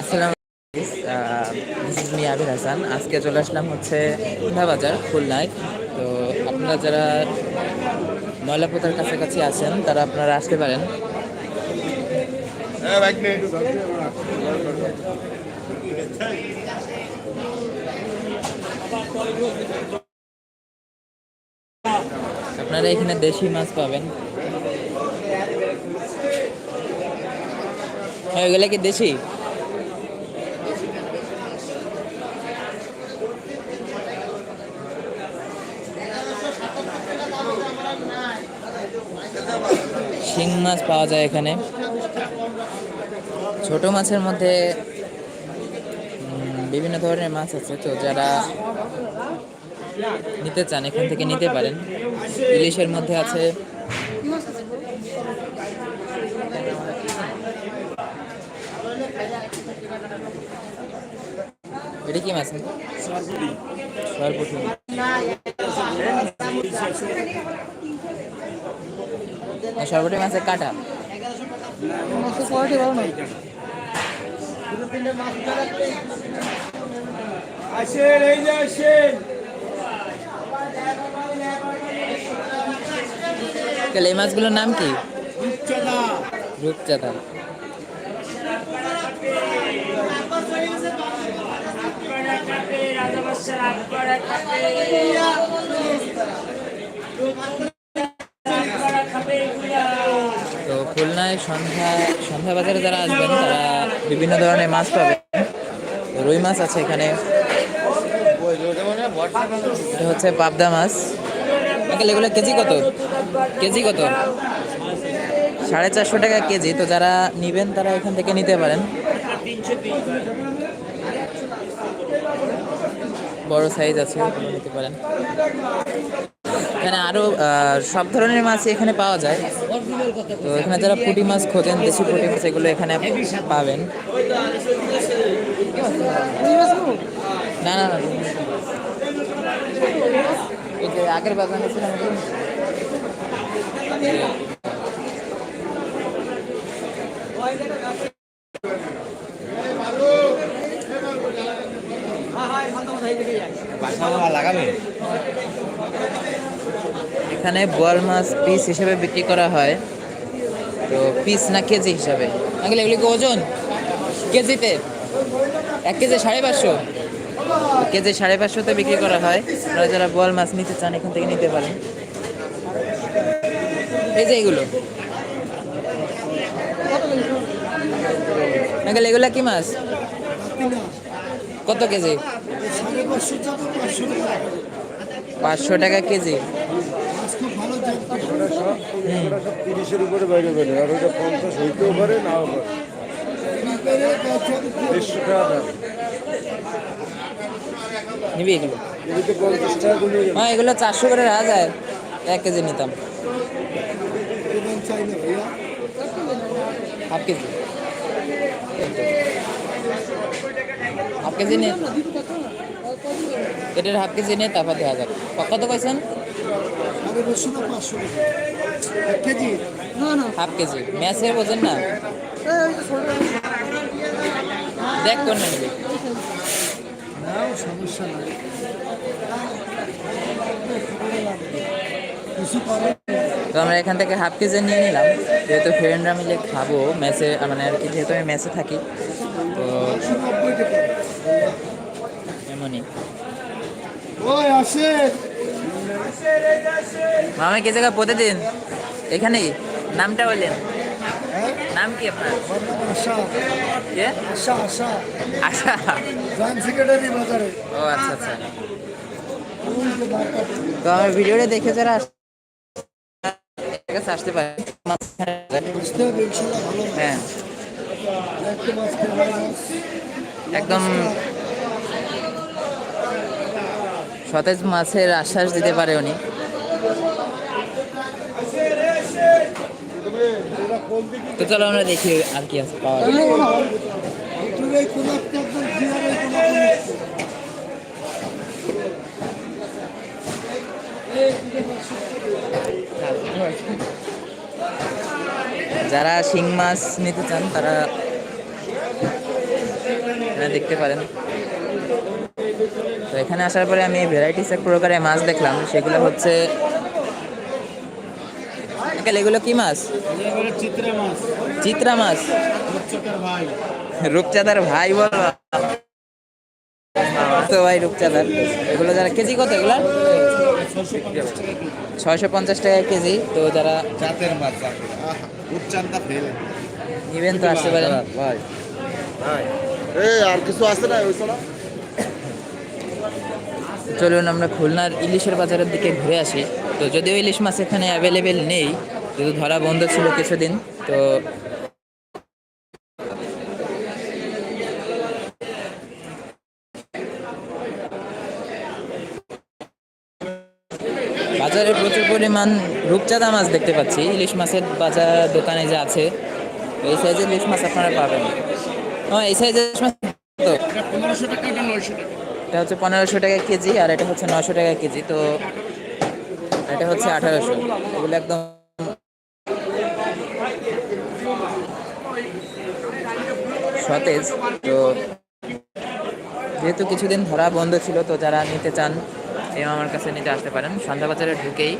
আসসালাম আবির হাসান আজকে চলে আসলাম হচ্ছে বাজার খুলনায়। তো আপনারা যারা ময়লাপোতার কাছাকাছি আছেন তারা আপনারা আসতে পারেন। আপনারা এখানে দেশি মাছ পাবেন। ওইগুলো কি দেশি? শিং মাছ পাওয়া যায় এখানে। ছোট মাছের মধ্যে বিভিন্ন ধরনের মাছ আছে, তো যারা নিতে চান, এখান থেকে নিতে পারেন। ইলিশের মধ্যে আছে এটা কি মাছ? সরপুটি সরপুটি মাছের কাটা? আসেন এই যে আসেন। তাহলে এই মাছগুলোর নাম কি? রূপচাঁদা। রূপচাঁদা। তো খুলনায় সন্ধ্যা সন্ধ্যা বাজারে যারা আসবেন, তারা বিভিন্ন ধরনের মাছ পাবেন। রুই মাছ আছে এখানে। এটা হচ্ছে পাবদা মাছ। এগুলো কেজি কত? কেজি কত? সাড়ে চারশো টাকা কেজি। তো যারা নিবেন, তারা এখান থেকে নিতে পারেন। বড় সাইজ আছে নিতে পারেন। এখানে আরও আহ, সব ধরনের মাছ এখানে পাওয়া যায়। তো এখানে যারা পুঁটি মাছ খোঁজেন দেশি পুঁটি মাছ এগুলো এখানে পাবেন। না না না আগের বাগানে ছিলাম এখানে বোয়াল মাছ পিস হিসেবে বিক্রি করা হয়। তো পিস না কেজি হিসাবে? আগে এগুলি ওজন? কেজিতে? এক কেজি সাড়ে পাঁচশো? কেজি সাড়ে পাঁচশোতে বিক্রি করা হয়। আপনারা যারা বোয়াল মাছ নিতে চান, এখান থেকে নিতে পারেন। এই যে এগুলো। আঙ্কেল, এগুলা কি মাছ? কত কেজি? পাঁচশো টাকা কেজি। তিরিশের উপরে বাইরে বেড়ে আর ওটা পঞ্চাশ হইতেও পারে নাও পারে। দেড়শো টাকা দাম। নিবি এগুলো। হ্যাঁ এগুলো চারশো করে রাখা যায়। এক কেজি নিতাম। Half KG. হাফ কেজি নিয়ে এটার হাফ কেজি নিয়ে তারপর দেওয়া যাবে কত কইছেন? Half KG. ম্যাচের বোঝেন না? দেখ কোন নিবি। তো আমরা এখান থেকে হাফ কেজি নিয়ে নিলাম। যেহেতু ফ্রেন্ডরা মিলে খাব, ম্যাচে মানে আর কি, যেহেতু আমি ম্যাচে থাকি, তো এমনই। ওই আসে। মামা কি জায়গা প্রতিদিন? এখানেই নামটা বললেন। হ্যাঁ? নাম কি আপনার? আশা। কে? আশা আশা। আশা। জয়েন্ট সেক্রেটারি বাজারে। ও আচ্ছা আচ্ছা। তো আমার ভিডিওটা দেখে যারা আস- আসতে পারে হ্যাঁ। একদম সতেজ মাছের আশ্বাস দিতে পারে উনি। তো চলো আমরা দেখি আর কি আছে পাওয়া যারা শিং মাছ নিতে চান তারা দেখতে পারেন। এখানে আসার পরে আমি ভ্যারাইটিস এক প্রকারের মাছ দেখলাম। সেগুলো হচ্ছে আঙ্কেল এগুলো কি মাছ? চিত্রা মাছ। চিত্রা ভাই। রূপচাঁদার ভাই বল তো ভাই রূপচাঁদার। এগুলো যারা কেজি কত এগুলো? ছয়শো পঞ্চাশ টাকা কেজি। তো যারা জাতের মাছ নিবেন তো আসতে পারেন। ভাই ভাই। আর কিছু আছে না চলুন আমরা খুলনার ইলিশের বাজারের দিকে ঘুরে আসি। তো যদিও ইলিশ মাছ এখানে অ্যাভেলেবেল নেই যেহেতু ধরা বন্ধ ছিল কিছুদিন, তো বাজারে প্রচুর পরিমাণ রূপচাঁদা মাছ দেখতে পাচ্ছি। ইলিশ মাছের বাজার দোকানে যে আছে, এই সাইজের ইলিশ মাছ আপনারা পাবেন। হ্যাঁ এই সাইজের তো। পনেরোশো টাকা নয়শো টাকা? এটা হচ্ছে পনেরোশো টাকা কেজি আর এটা হচ্ছে নশো টাকা কেজি, তো এটা হচ্ছে আঠারোশো। এগুলো একদম সতেজ, তো যেহেতু কিছুদিন ধরা বন্ধ ছিল, তো যারা নিতে চান এই আমার কাছে নিতে আসতে পারেন। সন্ধ্যা বাজারে ঢুকেই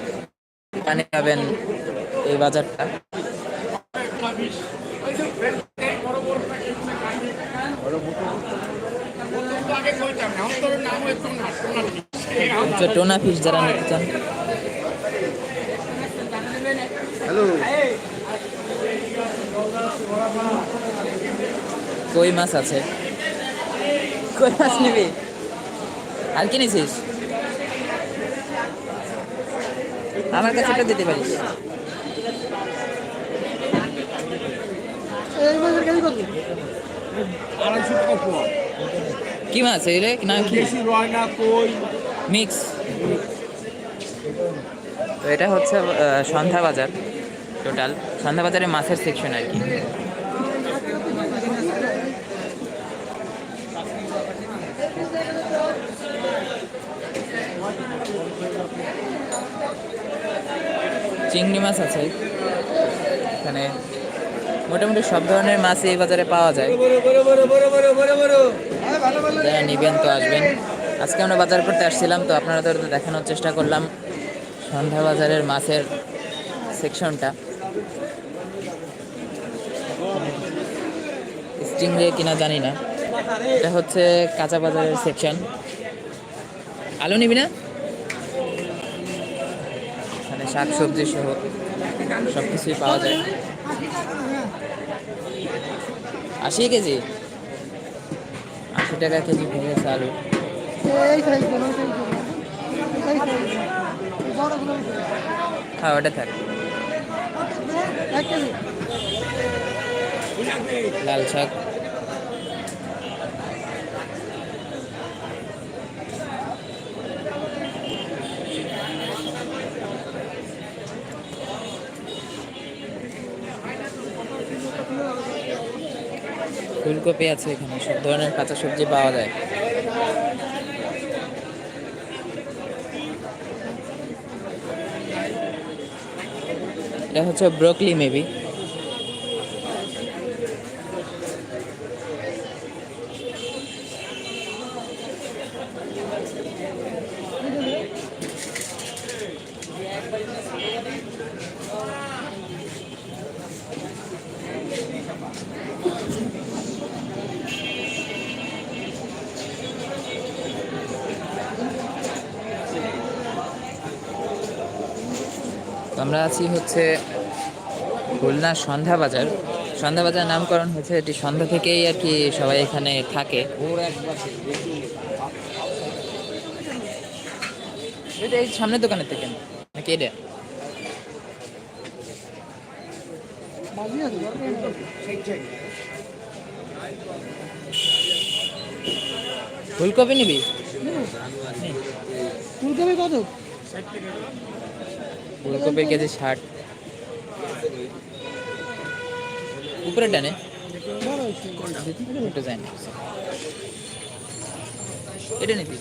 এখানে পাবেন এই বাজারটা। টোনা ফিশ যারা নিতে চান। হ্যালো। কই মাছ আছে? কই মাছ নিবি? আর কি নিছিস? আমার কাছে একটা দিতে পারিস। আড়াইশো টাকা পোয়া। কি মাছ? এগুলো না কি? মিক্স। তো এটা হচ্ছে সন্ধ্যা বাজার টোটাল। সন্ধ্যা বাজারে মাছের সেকশন আর কি। চিংড়ি মাছ আছে। এখানে মোটামুটি সব ধরনের মাছ এই বাজারে পাওয়া যায়। যারা নিবেন তো আসবেন আজকে আমরা বাজার করতে আসছিলাম, তো আপনারা তো দেখানোর চেষ্টা করলাম সন্ধ্যা বাজারের মাছের সেকশনটা স্টিং স্টিংরে কিনা জানি না। এটা হচ্ছে কাঁচা বাজারের সেকশন আলু নিবি না? এখানে শাক সবজি সহ সব কিছুই পাওয়া যায়। আশি কেজি? টাকা কেজি ভেঙেছে আলু হ্যাঁ ওটা থাক। লাল শাক। ফুলকপি আছে এখানে সব ধরনের কাঁচা সবজি পাওয়া যায়। এটা হচ্ছে ব্রোকলি মেবি আমরা আছি হচ্ছে খুলনা সন্ধ্যা বাজার। সন্ধ্যা বাজার নামকরণ হয়েছে এটি সন্ধ্যা থেকেই আর কি সবাই এখানে থাকে। এই সামনের দোকানের থেকে নাকি এটা? ফুলকপি নিবি? ফুলকপি কত? ফুলকপির কেজি ষাট। উপরে টানে। একটু যায় এটা নিবি।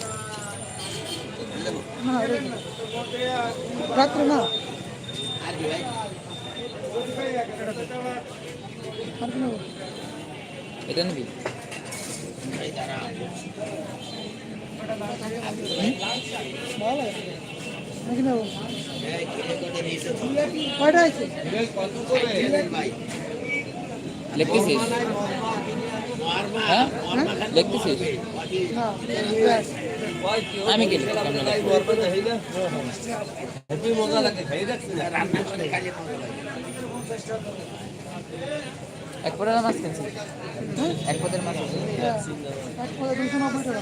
রাত্রে না এটা নিবি। নেব কয়টা আছে? লিখতেছিস হ্যাঁ? লিখতেছিস আমি কি এক পদের মাছ কিনছি। এক পদের মাছ। হ্যাঁ, এক পয়সা দুশো নব্বই টাকা।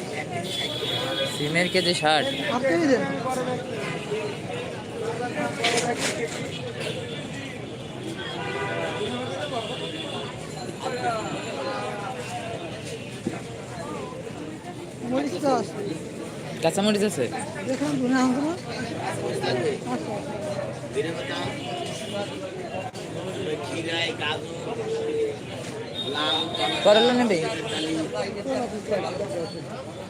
সিমের কেজি ষাট। কাঁচামরিচ আছে? করলা নেবে?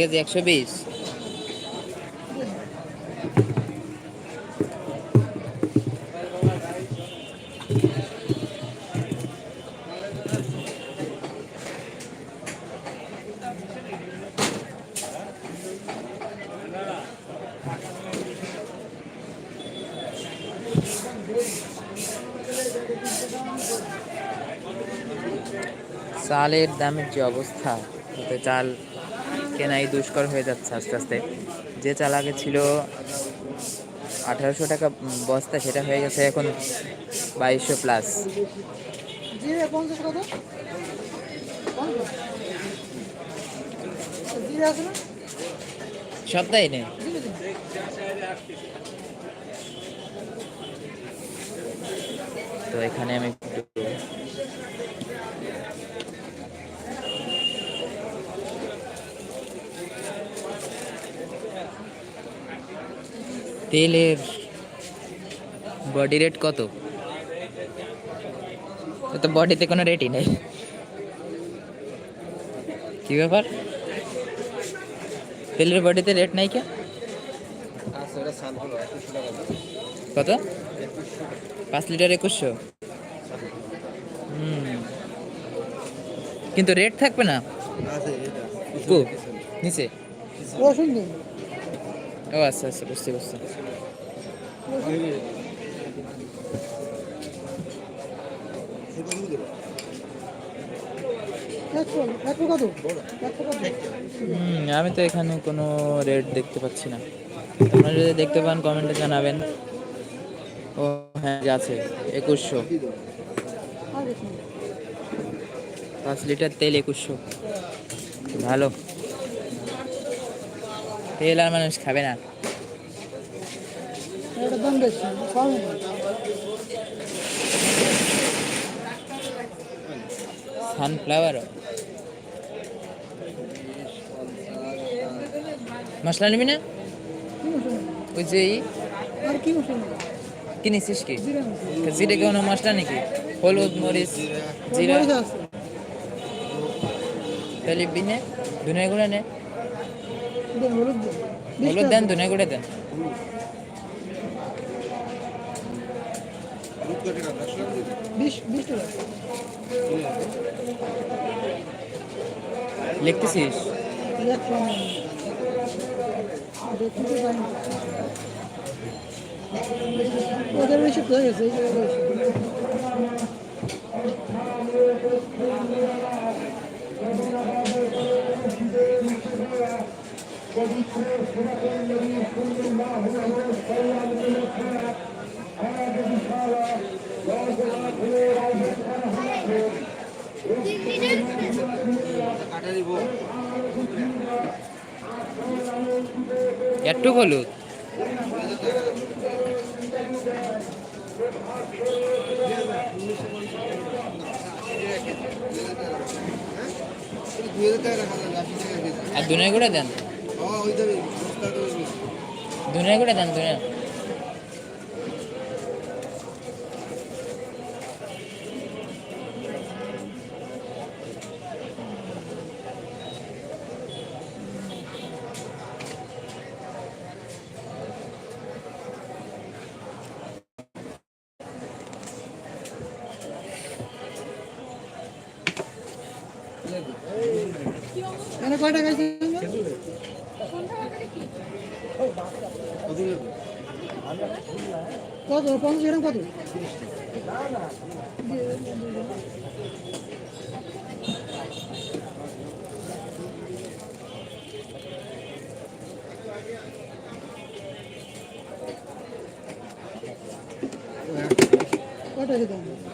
কেজি একশো বিশ। চালের দামের যে অবস্থা। তাতে চাল কেনাই দুষ্কর হয়ে যাচ্ছে আস্তে আস্তে। যে চাল আগে ছিল আঠারোশো টাকা বস্তা সেটা হয়ে গেছে এখন বাইশশো প্লাস সপ্তাহে নেই তো এখানে আমি একটু তেলের বডি রেট কত? তো বডিতে কোনো রেটই নেই। কি ব্যাপার? তেলের বডিতে রেট নাই কে কত? পাঁচ লিটার একুশশো। কিন্তু রেট থাকবে না? নিচে? ও আচ্ছা আচ্ছা বুঝতে বুঝতে একশো একশো কত একশো কত হুম আমি তো এখানে কোনো রেট দেখতে পাচ্ছি না। আপনারা যদি দেখতে পান কমেন্টে জানাবেন। ও হ্যাঁ আছে, একুশশো। পাঁচ লিটার তেল একুশশো। ভালো। তেল আর মানুষ খাবে না। দাম বেশি পাবেন সানফ্লাওয়ার মশলা নিবি না? ওই যে কি কিনেছিস কি? জিরে কোনো মশলা নাকি? হলুদ মরিচ জিরা। তাহলে বিনে ধনে গুঁড়া নে। হলুদ দেন ধনে গুঁড়া দেন। Beş, beş lira. লিখতেছিস ওদের বেশি হয়ে গেছে Thank you. একটু হলুদ আর দুনিয়া করে দেন? দুনিয়া করে দেন দুনিয়া এখানে কয় টাকা আছে কত পঞ্চাশ গ্রাম কত কটা দিতে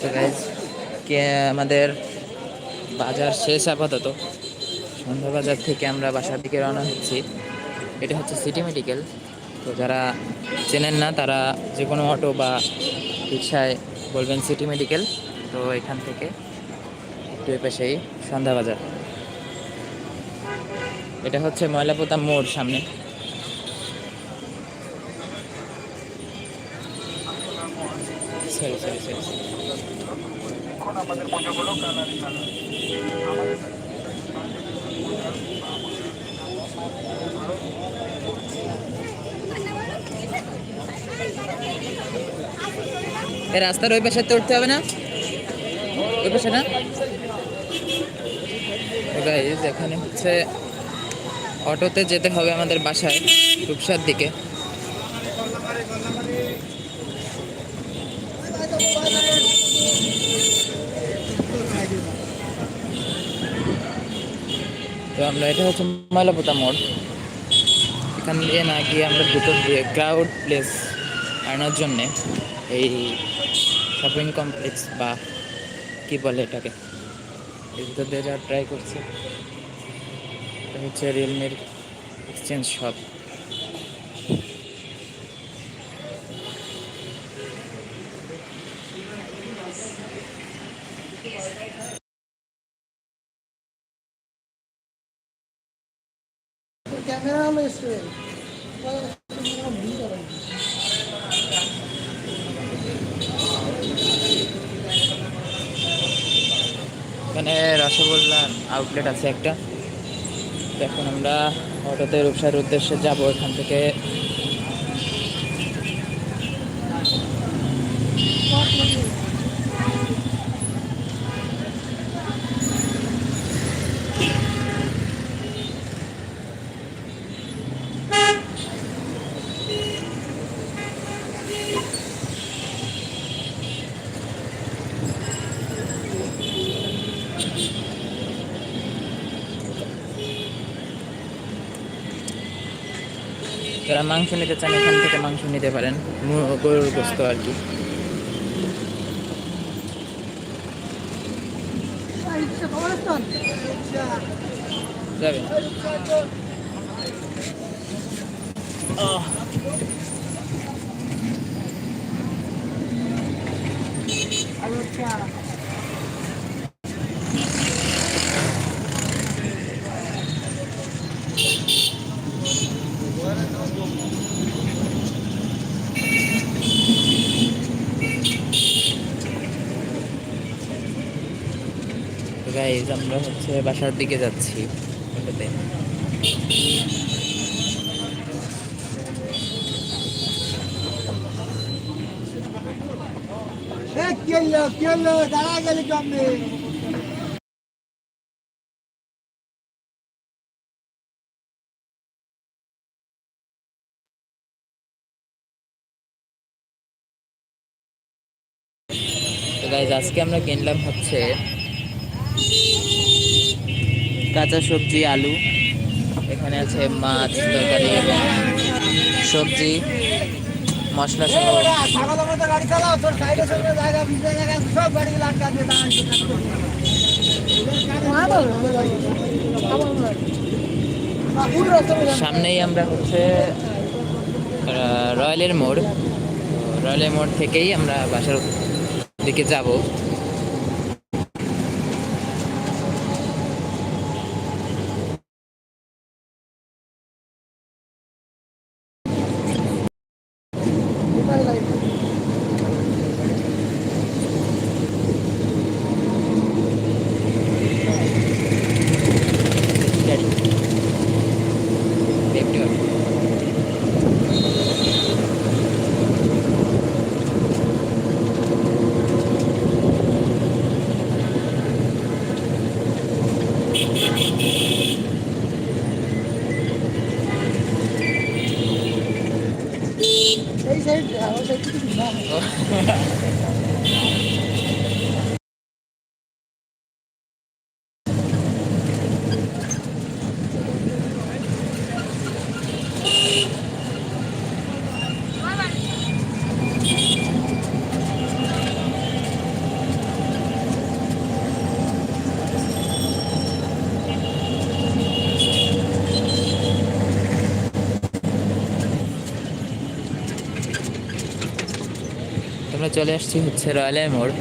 তো গাইজ কে আমাদের বাজার শেষ আপাতত। সন্ধ্যা বাজার থেকে আমরা বাসার দিকে রওনা হচ্ছি। এটা হচ্ছে সিটি মেডিকেল। তো যারা চেনেন না, তারা যে কোনো অটো বা রিক্সায় বলবেন সিটি মেডিকেল। তো এখান থেকে একটু পাশেই সন্ধ্যা বাজার। এটা হচ্ছে ময়লাপোতা মোড় সামনে। সরি সরি সরি এই রাস্তার ওই পাশে উঠতে হবে না? ওই পাশে না? এখানে হচ্ছে অটোতে যেতে হবে আমাদের বাসায়, রূপসার দিকে। তো আমরা, এটা হচ্ছে ময়লাপোতা মোড়। এখান দিয়ে না গিয়ে আমরা দুটো দিয়ে ক্রাউড প্লেস আনার জন্যে এই শপিং কমপ্লেক্স বা কি বলে এটাকে এর দিয়ে যাওয়ার ট্রাই করছি। এটা হচ্ছে রিয়েলমির এক্সচেঞ্জ শপ। এখানে রসগোল্লার আউটলেট আছে একটা। এখন আমরা অটোতে রূপসার উদ্দেশ্যে যাব। এখান থেকে যারা মাংস নিতে চান এখান থেকে মাংস নিতে পারেন। গরুর গোস্ত আর কি। যাবে আহ। গাইজ আমরা হচ্ছে বাসার দিকে যাচ্ছি দাঁড়া গেলি কমবে গাইজ আজকে আমরা কিনলাম হচ্ছে কাঁচা সবজি, আলু। এখানে আছে মাছ, তরকারি এবং সবজি, মশলা সামনেই আমরা হচ্ছে রয়্যালের মোড়। রয়্যালের মোড় থেকেই আমরা বাসার দিকে যাব গাড়ি Safety গাড়ি। এই সাইড আমার সাইড থেকে না তোমরা চলে আসছি হচ্ছে রয়্যাল মোড়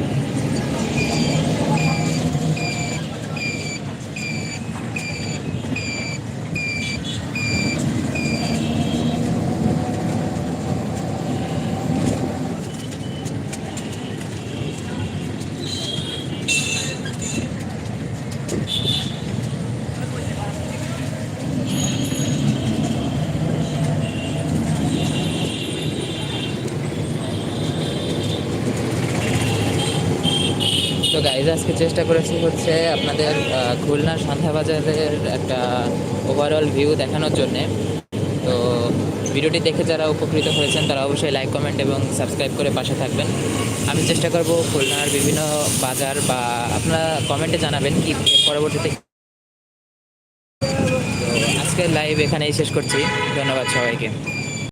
তো গাইজ আজকে চেষ্টা করেছি হচ্ছে আপনাদের খুলনার সন্ধ্যাবাজারের একটা ওভারঅল ভিউ দেখানোর জন্যে। তো ভিডিওটি দেখে যারা উপকৃত হয়েছেন, তারা অবশ্যই লাইক কমেন্ট এবং সাবস্ক্রাইব করে পাশে থাকবেন। আমি চেষ্টা করব খুলনার বিভিন্ন বাজার বা আপনারা কমেন্টে জানাবেন কি পরবর্তীতে তো আজকের লাইভ এখানেই শেষ করছি। ধন্যবাদ সবাইকে।